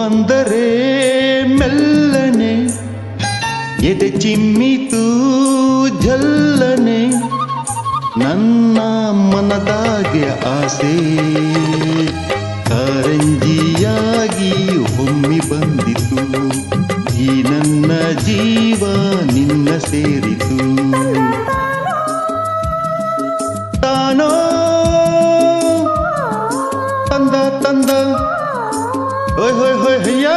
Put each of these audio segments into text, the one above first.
ಬಂದರೆ ಮೆಲ್ಲನೆ, ಎದೆ ಚಿಮ್ಮಿತು ಜಲ್ಲನೆ ನನ್ನ ಮನದಾಗೆ ಆಸೆ. ಕಾರಂಜಿಯಾಗಿ ಹೊಮ್ಮಿ ಬಂದಿತು, ಈ ನನ್ನ ಜೀವ ನಿನ್ನ ಸೇರಿತು. ತಾನೋ, ತಂದ ತಂದ ಹೋಯ್ ಹೋಯ್ ಹೋಯ್ ಹಯ್ಯ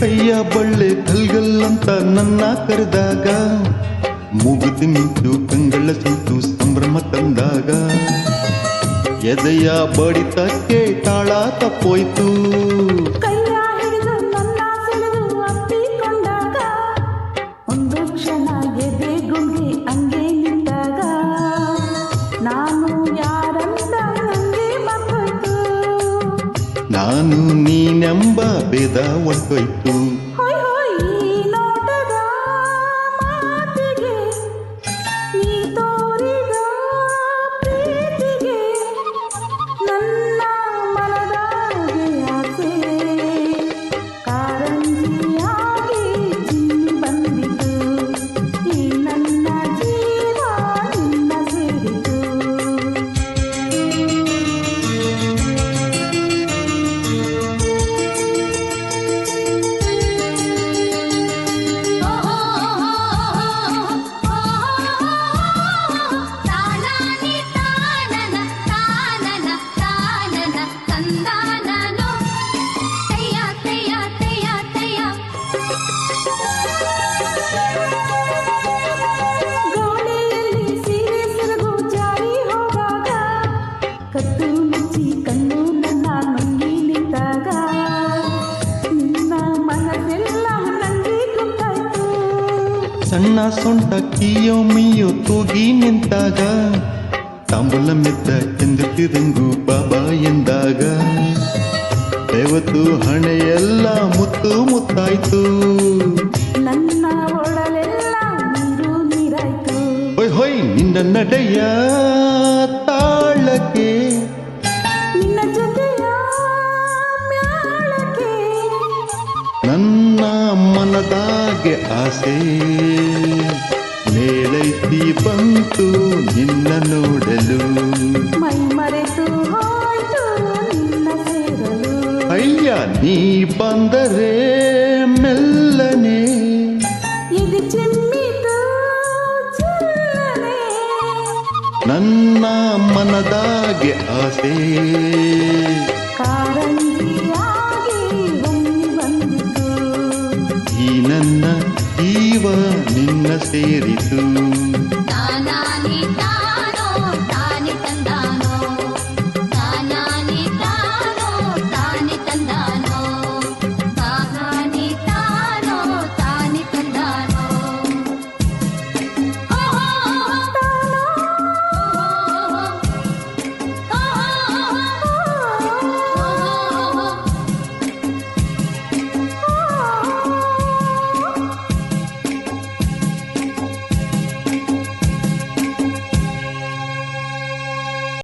ಕೈಯ ಬಳ್ಳೆ ಕಲ್ಗಲ್ಲಂತ ನನ್ನ ಕರೆದಾಗ ಮುಗಿದು ನಿಂತು ಕಂಗಳ ಸುಟ್ಟು ಸಂಭ್ರಮ ತಂದಾಗ. ಎದೆಯ ಬಡಿತಕ್ಕೆ ತಾಳ ತಪ್ಪೋಯ್ತು. ನಾನು ನೀನೆಂಬ ಭೇದ ಒಟ್ಟೋಯ್ತು ಸಣ್ಣ ಸೊಂಟ ಕಿಯೋ ಮಿಯೋ ತೂಗಿ ನಿಂತಾಗ. ತಾಂಬೂಲ ಮೆತ್ತ ಎಂದು ತಿರುಂಗು ಬಾಬಾ ಎಂದಾಗ. ದೇವತು ಹಣೆಯೆಲ್ಲ ಮುತ್ತು ಮುತ್ತಾಯ್ತು. ನನ್ನ ಒಡಲೆಲ್ಲ ನೀರು ನೀರಾಯ್ತು. ಹೊಯ್ ಹೊಯ್ ನಿನ್ನ ನಡೆಯ ತಾಳಕ್ಕೆ. ನನ್ನ ಮನದಾಗೆ ಆಸೆ. ಮೇಳೈತಿ ಬಂತು ನಿನ್ನ ನೋಡಲು. ಮೈ ಮರೆತು ಹೋಯ್ತು ನಿನ್ನ ಸೇರಲು. ಅಯ್ಯ ನೀ ಬಂದರೆ ಮೆಲ್ಲನೆ. ಇದು ಚಿಮ್ಮಿತು ಚೆಲ್ಲನೆ. ನನ್ನ ಮನದಾಗೆ ಆಸೆ. ನನ್ನ ಜೀವ ನಿನ್ನ ಸೇರಿತು